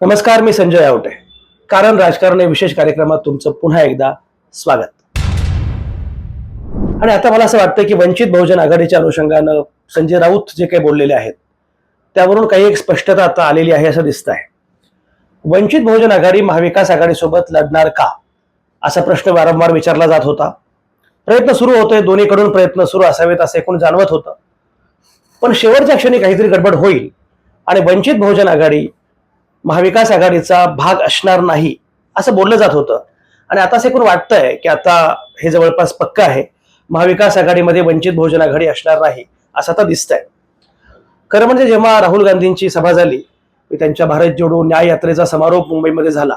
नमस्कार मी संजय आवटे. कारण राजकारण या विशेष कार्यक्रमात तुमचं पुन्हा एकदा स्वागत. आणि आता मला असं वाटतं की वंचित बहुजन आघाडीच्या अनुषंगानं संजय राऊत जे काही बोललेले आहेत त्यावरून काही एक स्पष्टता आता आलेली आहे असं दिसत आहे वंचित बहुजन आघाडी महाविकास आघाडीसोबत लढणार का? असा प्रश्न वारंवार विचारला जात होता. प्रयत्न सुरू होते दोन्हीकडून प्रयत्न सुरू असावेत असं एकूण जाणवत होतं. पण शेवटच्या क्षणी काहीतरी गडबड होईल आणि वंचित बहुजन आघाडी महाविकास आघाडीचा भाग असणार नाही असं बोललं जात होतं. आणि आता असं एकूण वाटतंय की आता हे जवळपास पक्क आहे. महाविकास आघाडीमध्ये वंचित बहुजन आघाडी असणार नाही असं आता दिसतंय. खरं म्हणजे जेव्हा राहुल गांधींची सभा झाली त्यांच्या भारत जोडो न्याय यात्रेचा समारोप मुंबईमध्ये झाला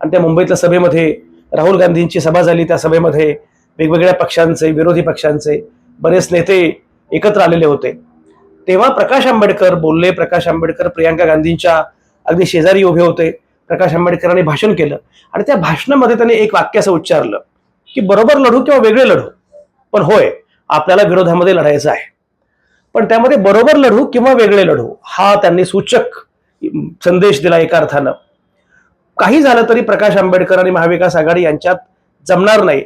आणि त्या मुंबईतल्या सभेमध्ये राहुल गांधींची सभा झाली त्या सभेमध्ये वेगवेगळ्या पक्षांचे विरोधी पक्षांचे बरेच नेते एकत्र आलेले होते. तेव्हा प्रकाश आंबेडकर बोलले प्रकाश आंबेडकर प्रियांका गांधींच्या अगदी शेजारी उभे होते प्रकाश आंबेडकरांनी भाषण केलं आणि त्या भाषणामध्ये त्यांनी एक वाक्य असं उच्चारलं की बरोबर लढू किंवा वेगळे लढू पण होय आपल्याला विरोधामध्ये लढायचं आहे. पण त्यामध्ये बरोबर लढू किंवा वेगळे लढू हा त्यांनी सूचक संदेश दिला एका अर्थानं. काही झालं तरी प्रकाश आंबेडकर आणि महाविकास आघाडी यांच्यात जमणार नाही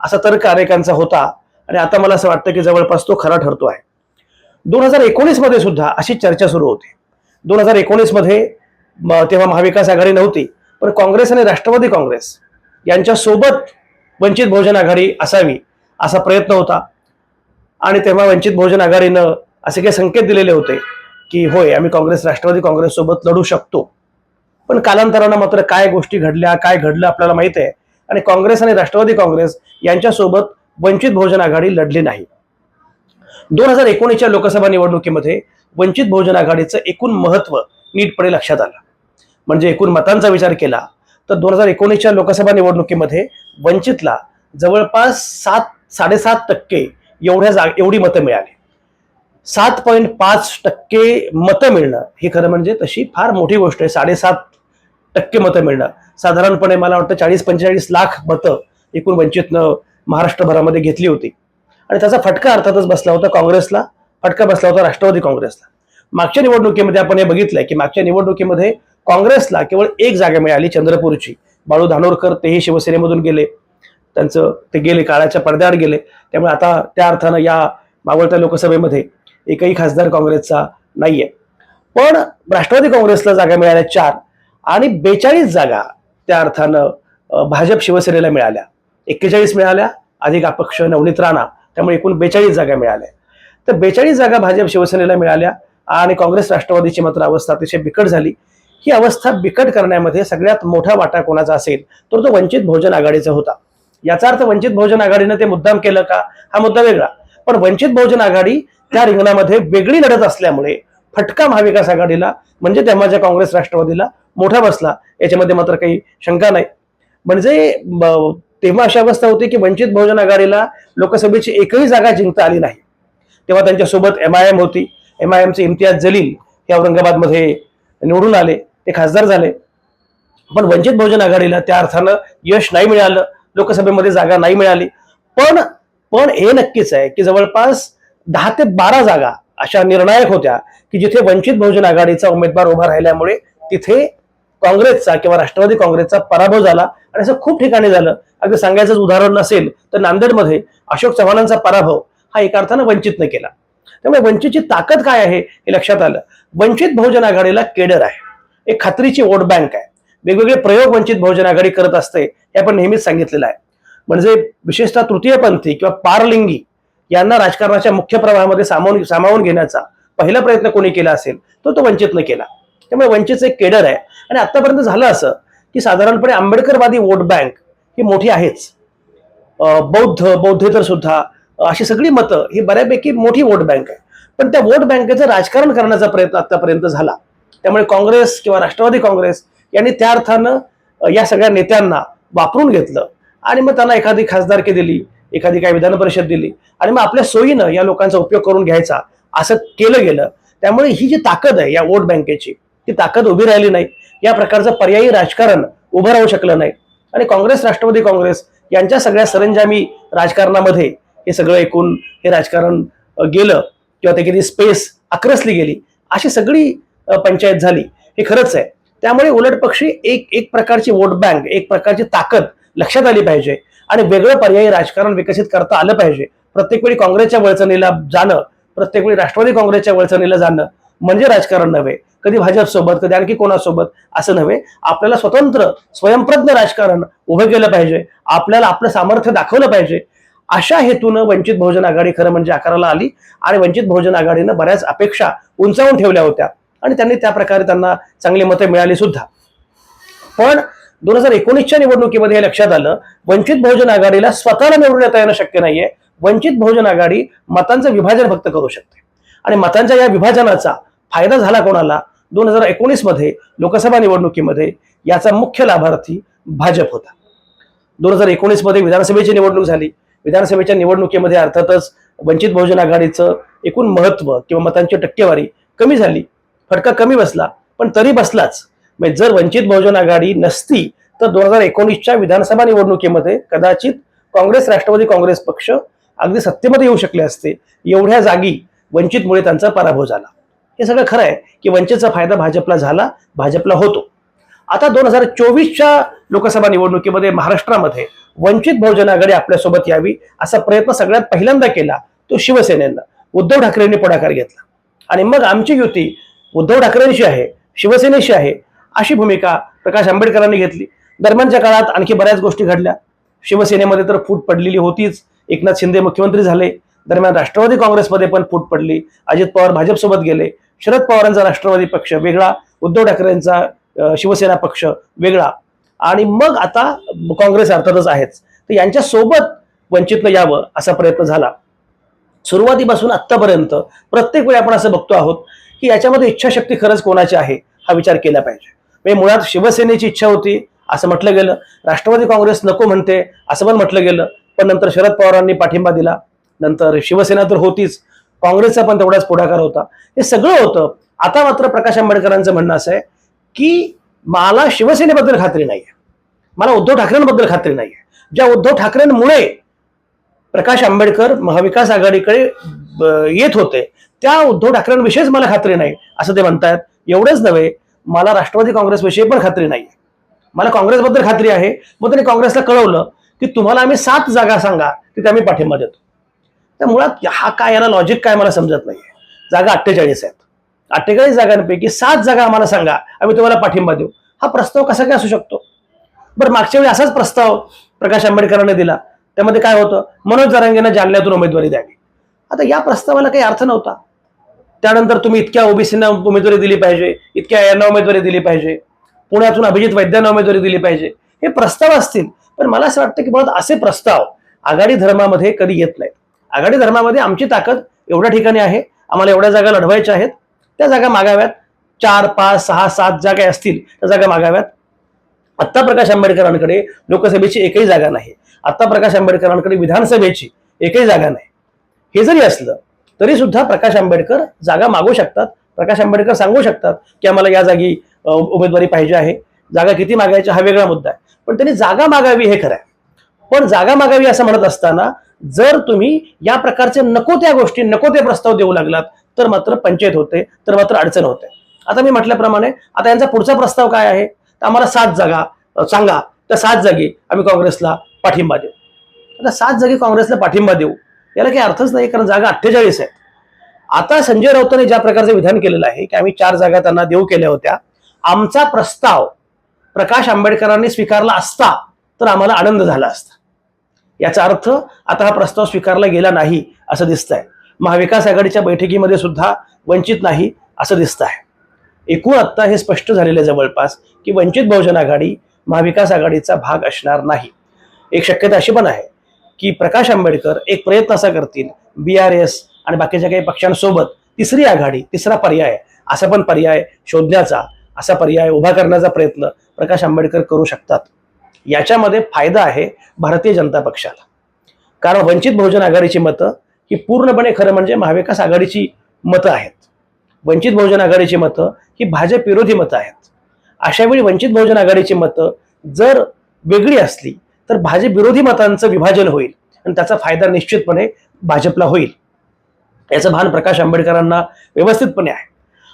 असा तर्क अनेकांचा होता आणि आता मला असं वाटतं की जवळपास तो खरा ठरतो आहे दोन हजार एकोणीसमध्ये सुद्धा अशी चर्चा सुरू होती. दोन हजार एकोणीसमध्ये तेव्हा महाविकास आघाडी नव्हती पण काँग्रेस आणि राष्ट्रवादी काँग्रेस यांच्या सोबत वंचित बहुजन आघाडी असावी असा प्रयत्न होता. आणि तेव्हा वंचित बहुजन आघाडीनं असे काही संकेत दिलेले होते की होय आम्ही काँग्रेस राष्ट्रवादी काँग्रेस सोबत लढू शकतो. पण कालांतरानं मात्र काय गोष्टी घडल्या काय घडलं आपल्याला माहीत आहे. आणि काँग्रेस आणि राष्ट्रवादी काँग्रेस यांच्यासोबत वंचित बहुजन आघाडी लढली नाही. दोन हजार एकोणीसच्या लोकसभा निवडणुकीमध्ये वंचित बहुजन आघाडीचं एकूण महत्त्व नीटपणे लक्षात आलं. म्हणजे एकूण मतांचा विचार केला तर दोन हजार एकोणीसच्या लोकसभा निवडणुकीमध्ये वंचितला जवळपास सात साडेसात टक्के एवढ्या जाग एवढी मतं मिळाली. सात पॉईंट पाच टक्के मतं मिळणं ही खरं म्हणजे तशी फार मोठी गोष्ट आहे. साडेसात टक्के मतं मिळणं. साधारणपणे मला वाटतं चाळीस पंचेचाळीस लाख मतं एकूण वंचितनं महाराष्ट्रभरामध्ये घेतली होती. आणि त्याचा फटका अर्थातच बसला होता काँग्रेसला फटका बसला होता राष्ट्रवादी काँग्रेसला. मागच्या निवडणुकीमध्ये आपण हे बघितलंय की मागच्या निवडणुकीमध्ये काँग्रेसला केवळ एक जागा मिळाली चंद्रपूरची. बाळू धानोरकर तेही शिवसेनेमधून गेले. त्यांचं ते गेले काळाच्या पडद्याआड गेले. त्यामुळे आता त्या अर्थानं या मावळत्या लोकसभेमध्ये एकही खासदार काँग्रेसचा नाहीये. पण राष्ट्रवादी काँग्रेसला जागा मिळाल्या चार आणि बेचाळीस जागा त्या अर्थानं भाजप शिवसेनेला मिळाल्या. एक्केचाळीस मिळाल्या अधिक अपक्ष नवनीत राणा. त्यामुळे एकूण बेचाळीस जागा मिळाल्या. तर बेचाळीस जागा भाजप शिवसेनेला मिळाल्या. आणि काँग्रेस राष्ट्रवादीची मात्र अवस्था अतिशय बिकट झाली. ही अवस्था बिकट करण्यामध्ये सगळ्यात मोठा वाटा कोणाचा असेल तर तो वंचित बहुजन आघाडीचा होता. याचा अर्थ वंचित बहुजन आघाडीनं ते मुद्दाम केलं का? हा मुद्दा वेगळा. पण वंचित बहुजन आघाडी त्या रिंगणामध्ये वेगळी लढत असल्यामुळे फटका महाविकास आघाडीला म्हणजे तेव्हा ज्या काँग्रेस राष्ट्रवादीला मोठा बसला. याच्यामध्ये मात्र काही शंका नाही. म्हणजे तेव्हा अशी अवस्था होती की वंचित बहुजन आघाडीला लोकसभेची एकही जागा जिंकता आली नाही. तेव्हा त्यांच्यासोबत एम आय एम होती. एम आय एमचे इम्तियाज जलील हे औरंगाबादमध्ये निवडून आले ते खासदार झाले. पण वंचित बहुजन आघाडीला त्या अर्थानं यश नाही मिळालं लोकसभेमध्ये जागा नाही मिळाली. पण पण हे नक्कीच आहे की जवळपास दहा ते बारा जागा अशा निर्णायक होत्या की जिथे वंचित बहुजन आघाडीचा उमेदवार उभा राहिल्यामुळे तिथे काँग्रेसचा किंवा राष्ट्रवादी काँग्रेसचा पराभव झाला आणि असं खूप ठिकाणी झालं. अगदी सांगायचं उदाहरण नसेल तर नांदेडमध्ये अशोक चव्हाणांचा पराभव हा एका अर्थानं वंचितनं केला. त्यामुळे वंचितची ताकद काय आहे हे लक्षात आलं. वंचित बहुजन आघाडीला केडर आहे. एक खात्रीची वोट बँक आहे. वेगवेगळे प्रयोग वंचित बहुजन आघाडी करत असते हे आपण नेहमीच सांगितलेलं आहे. म्हणजे विशेषतः तृतीयपंथी किंवा पारलिंगी यांना राजकारणाच्या मुख्य प्रवाहामध्ये सामावून सामावून घेण्याचा पहिला प्रयत्न कोणी केला असेल तो तो वंचितनं केला. त्यामुळे वंचितचं एक केडर आहे. आणि आतापर्यंत झालं असं की साधारणपणे आंबेडकरवादी वोट बँक ही मोठी आहेच. बौद्ध बौद्धेतर सुद्धा अशी सगळी मतं ही बऱ्यापैकी मोठी वोट बँक आहे. पण त्या वोट बँकेचं राजकारण करण्याचा प्रयत्न आतापर्यंत झाला. त्यामुळे काँग्रेस किंवा राष्ट्रवादी काँग्रेस यांनी त्या अर्थानं या सगळ्या नेत्यांना वापरून घेतलं. आणि मग त्यांना एखादी खासदारकी दिली एखादी काही विधान परिषद दिली. आणि मग आपल्या सोयीनं या लोकांचा उपयोग करून घ्यायचा असं केलं गेलं. त्यामुळे ही जी ताकद आहे या वोट बँकेची ती ताकद उभी राहिली नाही. या प्रकारचं पर्यायी राजकारण उभं राहू शकलं नाही. आणि काँग्रेस राष्ट्रवादी काँग्रेस यांच्या सगळ्या सरंजामी राजकारणामध्ये हे सगळं एकूण हे राजकारण गेलं किंवा त्याची स्पेस आक्रसली गेली अशी सगळी पंचायत झाली. हे खरंच आहे. त्यामुळे उलट पक्षी एक एक प्रकारची वोट बँक एक प्रकारची ताकद लक्षात आली पाहिजे आणि वेगळं पर्यायी राजकारण विकसित करता आलं पाहिजे. प्रत्येक वेळी काँग्रेसच्या वळचणीला जाणं प्रत्येक वेळी राष्ट्रवादी काँग्रेसच्या वळचणीला जाणं म्हणजे राजकारण नव्हे. कधी भाजपसोबत कधी आणखी कोणासोबत असं नव्हे. आपल्याला स्वतंत्र स्वयंप्रज्ञ राजकारण उभं केलं पाहिजे. आपल्याला आपलं सामर्थ्य दाखवलं पाहिजे. अशा हेतूनं वंचित बहुजन आघाडी खरं म्हणजे आकाराला आली आणि वंचित बहुजन आघाडीनं बऱ्याच अपेक्षा उंचावून ठेवल्या होत्या. आणि त्यांनी त्या प्रकारे त्यांना चांगली मतं मिळाली सुद्धा. पण दोन हजार एकोणीसच्या निवडणुकीमध्ये हे लक्षात आलं वंचित बहुजन आघाडीला स्वतःला निवडून येता येणं शक्य नाहीये. वंचित बहुजन आघाडी मतांचं विभाजन फक्त करू शकते. आणि मतांच्या या विभाजनाचा फायदा झाला कोणाला? दोन हजार एकोणीसमध्ये लोकसभा निवडणुकीमध्ये याचा मुख्य लाभार्थी भाजप होता. दोन हजार एकोणीसमध्ये विधानसभेची निवडणूक झाली. विधानसभेच्या निवडणुकीमध्ये अर्थातच वंचित बहुजन आघाडीचं एकूण महत्त्व किंवा मतांची टक्केवारी कमी झाली. फटका कमी बसला पण तरी बसलाच. म्हणजे जर वंचित बहुजन आघाडी नसती तर दोन हजार एकोणीसच्या विधानसभा निवडणुकीमध्ये कदाचित काँग्रेस राष्ट्रवादी काँग्रेस पक्ष अगदी सत्तेमध्ये येऊ शकले असते. एवढ्या जागी वंचितमुळे त्यांचा पराभव झाला. हे सगळं खरं आहे की वंचितचा फायदा भाजपला झाला भाजपला होतो. आता दोन हजार चोवीसच्या लोकसभा निवडणुकीमध्ये महाराष्ट्रामध्ये वंचित बहुजन आघाडी आपल्यासोबत यावी असा प्रयत्न सगळ्यात पहिल्यांदा केला तो शिवसेनेनं. उद्धव ठाकरेंनी पुढाकार घेतला. आणि मग आमची युती उद्धव ठाकरेंशी आहे शिवसेनेशी आहे अशी भूमिका प्रकाश आंबेडकरांनी घेतली. दरम्यानच्या काळात आणखी बऱ्याच गोष्टी घडल्या. शिवसेनेमध्ये तर फूट पडलेली होतीच. एकनाथ शिंदे मुख्यमंत्री झाले. दरम्यान राष्ट्रवादी काँग्रेसमध्ये पण फूट पडली. अजित पवार भाजपसोबत गेले. शरद पवारांचा राष्ट्रवादी पक्ष वेगळा. उद्धव ठाकरेंचा शिवसेना पक्ष वेगळा. आणि मग आता काँग्रेस अर्थातच आहेच. तर यांच्या सोबत वंचितनं यावं असा प्रयत्न झाला. सुरुवातीपासून आत्तापर्यंत प्रत्येक वेळी आपण असं बघतो आहोत की याच्यामध्ये इच्छाशक्ती खरंच कोणाची आहे हा विचार केला पाहिजे. म्हणजे मुळात शिवसेनेची इच्छा होती असं म्हटलं गेलं. राष्ट्रवादी काँग्रेस नको म्हणते असं पण म्हटलं गेलं. पण नंतर शरद पवारांनी पाठिंबा दिला. नंतर शिवसेना तर होतीच. काँग्रेसचा पण तेवढाच पुढाकार होता. हे सगळं होतं. आता मात्र प्रकाश आंबेडकरांचं म्हणणं असं आहे की मला शिवसेनेबद्दल खात्री नाही आहे मला उद्धव ठाकरेंबद्दल खात्री नाही आहे ज्या उद्धव ठाकरेंमुळे प्रकाश आंबेडकर महाविकास आघाडीकडे ब- येत होते त्या उद्धव ठाकरेंविषयीच मला खात्री नाही असं ते म्हणतायत. एवढंच नव्हे मला राष्ट्रवादी काँग्रेसविषयी पण खात्री नाही मला काँग्रेसबद्दल खात्री आहे. मग त्यांनी काँग्रेसला कळवलं की तुम्हाला आम्ही सात जागा सांगा तिथे आम्ही पाठिंबा देतो. तर मुळात हा काय याला लॉजिक काय मला समजत नाही जागा अठ्ठेचाळीस आहेत. अठ्ठेचाळीस जागांपैकी सात जागा आम्हाला सांगा. आम्ही तुम्हाला पाठिंबा देऊ. हा प्रस्ताव कसा काय असू शकतो? बरं मागच्या वेळी असाच प्रस्ताव प्रकाश आंबेडकरांनी दिला. त्यामध्ये काय होतं? मनोज जरांगेंना जालन्यातून उमेदवारी द्यावी. आता या प्रस्तावाला काही अर्थ नव्हता. त्यानंतर तुम्ही इतक्या ओबीसींना उमेदवारी दिली पाहिजे इतक्या यांना उमेदवारी दिली पाहिजे पुण्यातून अभिजित वैद्यांना उमेदवारी दिली पाहिजे. हे प्रस्ताव असतील. पण मला असं वाटतं की मुळात असे प्रस्ताव आघाडी धर्मामध्ये कधी येत नाहीत. आघाडी धर्मामध्ये आमची ताकद एवढ्या ठिकाणी आहे. आम्हाला एवढ्या जागा लढवायच्या आहेत. त्या जागा मागाव्यात. चार पाच सहा सात जागा असतील त्या जागा मागाव्यात. आत्ता प्रकाश आंबेडकरांकडे लोकसभेची एकही जागा नाही. आत्ता प्रकाश आंबेडकरांकडे विधानसभेची एकही जागा नाही. हे जरी असलं तरी सुद्धा प्रकाश आंबेडकर जागा मागू शकतात. प्रकाश आंबेडकर सांगू शकतात की आम्हाला या जागी उमेदवारी पाहिजे आहे. जागा किती मागायची हा वेगळा मुद्दा आहे. पण त्यांनी जागा मागावी हे खरं आहे. पण जागा मागावी असं म्हणत असताना जर तुम्ही या प्रकारचे नको त्या गोष्टी नको ते प्रस्ताव देऊ लागलात तर मात्र पंचायत होते तर मात्र अडचण होते. आता मी म्हटल्याप्रमाणे आता यांचा पुढचा प्रस्ताव काय आहे? तर आम्हाला सात जागा सांगा. त्या सात जागी आम्ही काँग्रेसला पाठिंबा देऊ. आता सात जागी काँग्रेसला पाठिंबा देऊ याला काही अर्थच नाही कारण जागा अठ्ठेचाळीस आहेत आता संजय राऊतांनी ज्या प्रकारचं विधान केलेलं आहे की आम्ही चार जागा त्यांना देऊ केल्या होत्या आमचा प्रस्ताव प्रकाश आंबेडकरांनी स्वीकारला असता तर आम्हाला आनंद झाला असता. याचा अर्थ आता हा प्रस्ताव स्वीकारला गेला नाही असं दिसतंय. महाविकास आघाडीच्या बैठकीमध्ये सुद्धा वंचित नाही असं दिसत आहे. एकूण आत्ता हे स्पष्ट झालेलं जवळपास की वंचित बहुजन आघाडी महाविकास आघाडीचा भाग असणार नाही. एक शक्यता अशी पण आहे की प्रकाश आंबेडकर एक प्रयत्न असा करतील बी आर एस आणि बाकीच्या काही पक्षांसोबत तिसरी आघाडी तिसरा पर्याय असा पण पर्याय शोधण्याचा असा पर्याय उभा करण्याचा प्रयत्न प्रकाश आंबेडकर करू शकतात. याच्यामध्ये फायदा आहे भारतीय जनता पक्षाला. कारण वंचित बहुजन आघाडीची मतं ही पूर्णपणे खरं म्हणजे महाविकास आघाडीची मतं आहेत. वंचित बहुजन आघाडीची मतं ही भाजप विरोधी मतं आहेत. अशा वेळी वंचित बहुजन आघाडीची मतं जर वेगळी असली तर भाजप विरोधी मतांचं विभाजन होईल आणि त्याचा फायदा निश्चितपणे भाजपला होईल. याचं भान प्रकाश आंबेडकरांना व्यवस्थितपणे आहे.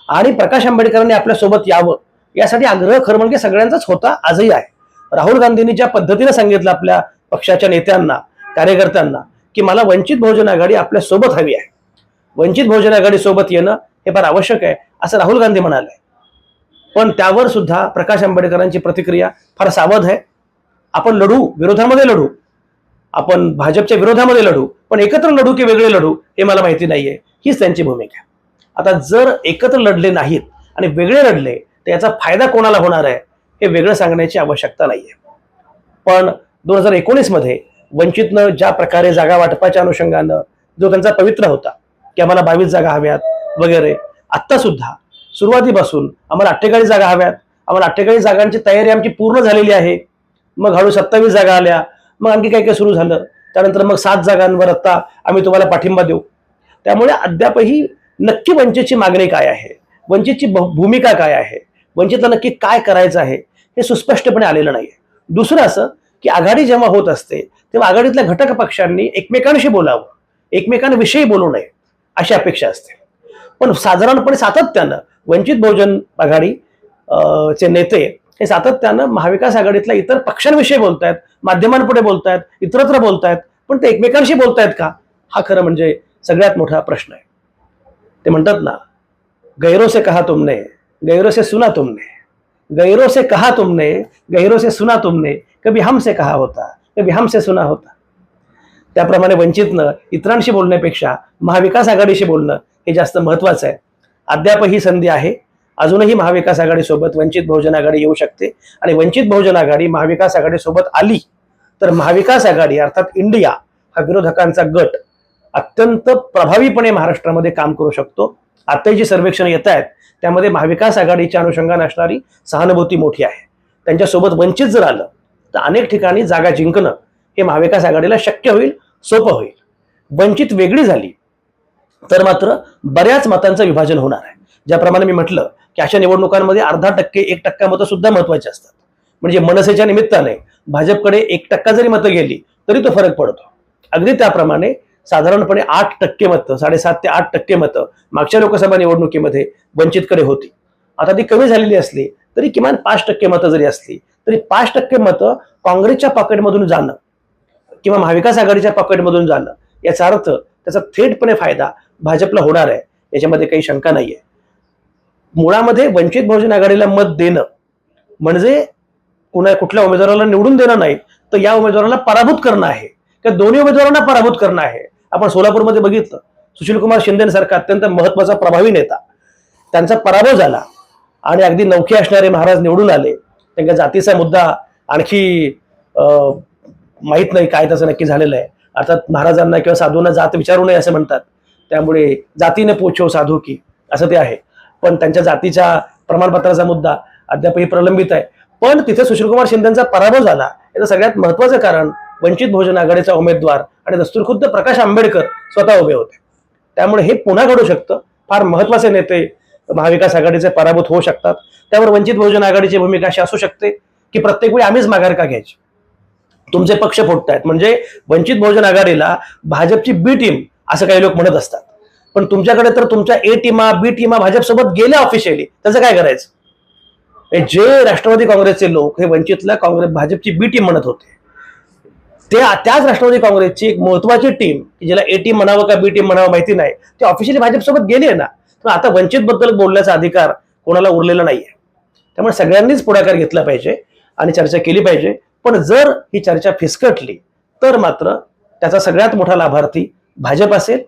आणि प्रकाश आंबेडकरांनी आपल्यासोबत यावं यासाठी आग्रह खरं म्हणजे सगळ्यांचाच होता आजही आहे. राहुल गांधींनी ज्या पद्धतीने सांगितलं आपल्या पक्षाच्या नेत्यांना कार्यकर्त्यांना की मला वंचित बहुजन आघाडी आपल्यासोबत हवी आहे. वंचित बहुजन आघाडी सोबत येणं हे फार आवश्यक आहे असं राहुल गांधी म्हणाले. पण त्यावर सुद्धा प्रकाश आंबेडकरांची प्रतिक्रिया फार सावध आहे. आपण लढू विरोधामध्ये लढू. आपण भाजपच्या विरोधामध्ये लढू पण एकत्र लढू की वेगळे लढू हे मला माहिती नाहीये. हीच त्यांची भूमिका. आता जर एकत्र लढले नाहीत आणि वेगळे लढले तर याचा फायदा कोणाला होणार आहे हे वेगळं सांगण्याची आवश्यकता नाहीये. पण दोन हजार एकोणीसमध्ये वंचितनं ज्या प्रकारे जागा वाटपाच्या अनुषंगानं जो त्यांचा पवित्र होता की आम्हाला बावीस जागा हव्यात वगैरे आत्ता सुद्धा सुरुवातीपासून आम्हाला अठ्ठेचाळीस जागा हव्यात आम्हाला अठ्ठेचाळीस जागांची तयारी आमची पूर्ण झालेली आहे. मग हळू सत्तावीस जागा आल्या मग आणखी काही काही सुरू झालं. त्यानंतर मग सात जागांवर आत्ता आम्ही तुम्हाला पाठिंबा देऊ. त्यामुळे अद्यापही नक्की वंचितची मागणी काय आहे? वंचितची भ- भूमिका काय आहे? वंचितला नक्की काय करायचं आहे? हे सुस्पष्टपणे आलेलं नाहीये. दुसरं असं की आघाडी जेव्हा होत असते तेव्हा आघाडीतल्या घटक पक्षांनी एकमेकांशी बोलावं एकमेकांविषयी बोलू नये अशी अपेक्षा असते. पण साधारणपणे सातत्यानं वंचित बहुजन आघाडी अं, चे नेते हे सातत्यानं महाविकास आघाडीतल्या इतर पक्षांविषयी बोलतायत माध्यमांपुढे बोलतायत इतरत्र बोलतायत पण ते एकमेकांशी बोलतायत का? हा खरं म्हणजे सगळ्यात मोठा प्रश्न आहे. ते म्हणतात ना गैरो से कहा तुमने गैरो से सुना तुमने गैरो से कहा तुमने गैरो से सुना तुमने कभी हमसे कहा होता कभी हमसे सुना होता. त्याप्रमाणे वंचितनं इतरांशी बोलण्यापेक्षा महाविकास आघाडीशी बोलणं हे जास्त महत्वाचं आहे. अद्याप ही संधी आहे. अजूनही महाविकास आघाडीसोबत वंचित बहुजन आघाडी येऊ शकते आणि वंचित बहुजन आघाडी महाविकास आघाडीसोबत आली तर महाविकास आघाडी अर्थात इंडिया हा विरोधकांचा गट अत्यंत प्रभावीपणे महाराष्ट्रामध्ये काम करू शकतो. आता जी सर्वेक्षण येत आहेत त्यामध्ये महाविकास आघाडीच्या अनुषंगाने असणारी सहानुभूती मोठी आहे. त्यांच्यासोबत वंचित जर आलं तर अनेक ठिकाणी जागा जिंकणं हे महाविकास आघाडीला शक्य होईल सोपं होईल. वंचित वेगळी झाली तर मात्र बऱ्याच मतांचं विभाजन होणार आहे. ज्याप्रमाणे मी म्हटलं की अशा निवडणुकांमध्ये अर्धा टक्के एक टक्का मतं सुद्धा महत्वाची असतात. म्हणजे मनसेच्या निमित्ताने भाजपकडे एक टक्का जरी मतं गेली तरी तो फरक पडतो. अगदी त्याप्रमाणे साधारणपणे आठ टक्के मतं साडेसात ते आठ टक्के मतं मागच्या लोकसभा निवडणुकीमध्ये वंचितकडे होती. आता ती कमी झालेली असली तरी किमान पाच टक्के मतं जरी असली तरी पाच टक्के मतं काँग्रेसच्या पॉकेटमधून जाणं किंवा महाविकास आघाडीच्या पॉकेटमधून जाणं याचा अर्थ त्याचा थेटपणे फायदा भाजपला होणार आहे. याच्यामध्ये काही शंका नाहीये. मुळामध्ये वंचित बहुजन आघाडीला मत देणं म्हणजे कुणा कुठल्या उमेदवाराला निवडून देणं नाही तर या उमेदवाराला पराभूत करणं आहे. किंवा दोन्ही उमेदवारांना पराभूत करणं आहे. आपण सोलापूरमध्ये बघितलं. सुशीलकुमार शिंदेसारखा अत्यंत महत्त्वाचा प्रभावी नेता. त्यांचा पराभव झाला आणि अगदी नौखे असणारे महाराज निवडून आले. त्यांच्या जातीचा मुद्दा आणखी माहीत नाही काय त्याचं नक्की झालेलं आहे. अर्थात महाराजांना किंवा साधूंना जात विचारू नये असं म्हणतात. त्यामुळे जातीने पोछो साधू की असं ते आहे. पण त्यांच्या जातीच्या प्रमाणपत्राचा मुद्दा अद्यापही प्रलंबित आहे. पण तिथे सुशीलकुमार शिंदेचा पराभव झाला. याचं सगळ्यात महत्वाचं कारण वंचित बहुजन आघाडीचा उमेदवार आणि दस्तूरखुद्द प्रकाश आंबेडकर स्वतः उभे होते. त्यामुळे हे पुन्हा घडू शकतं. फार महत्त्वाचे नेते महाविकास आघाडीचे पराभूत होऊ शकतात. त्यावर वंचित बहुजन आघाडीची भूमिका अशी असू शकते की प्रत्येक वेळी आम्हीच माघार का घ्यायची? तुमचे पक्ष फुटतायत म्हणजे वंचित बहुजन आघाडीला भाजपची बी टीम असं काही लोक म्हणत असतात. पण तुमच्याकडे तर तुमच्या ए टीमा बी टीमा भाजपसोबत गेल्या ऑफिशियली त्याचं काय करायचं? जे राष्ट्रवादी काँग्रेसचे लोक हे वंचितला काँग्रेस भाजपची बी टीम म्हणत होते. ते त्याच राष्ट्रवादी काँग्रेसची एक महत्वाची टीम की ज्याला ए टीम म्हणावं का बी टीम म्हणावं माहिती नाही ते ऑफिशियली भाजपसोबत गेली आहे ना. तर आता वंचित बद्दल बोलण्याचा अधिकार कोणाला उरलेला नाहीये. त्यामुळे सगळ्यांनीच पुढाकार घेतला पाहिजे आणि चर्चा केली पाहिजे. पण जर ही चर्चा फिसकटली तर मात्र त्याचा सगळ्यात मोठा लाभार्थी भाजप असेल.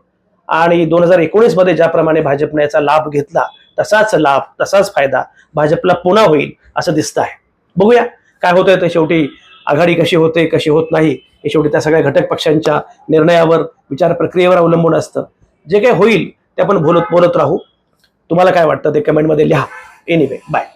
आणि दोन हजार एकोणीसमध्ये ज्याप्रमाणे भाजपने याचा लाभ घेतला तसाच लाभ तसाच फायदा भाजपला पुन्हा होईल असं दिसतं आहे. बघूया काय होतंय ते शेवटी. आघाडी कशी होते कशी होत नाही हे शेवटी त्या सगळ्या घटक पक्षांच्या निर्णयावर विचार प्रक्रियेवर अवलंबून असतं. जे काही होईल ते आपण बोलत बोलत राहू. तुम्हाला काय वाटतं ते कमेंटमध्ये लिहा. Anyway bye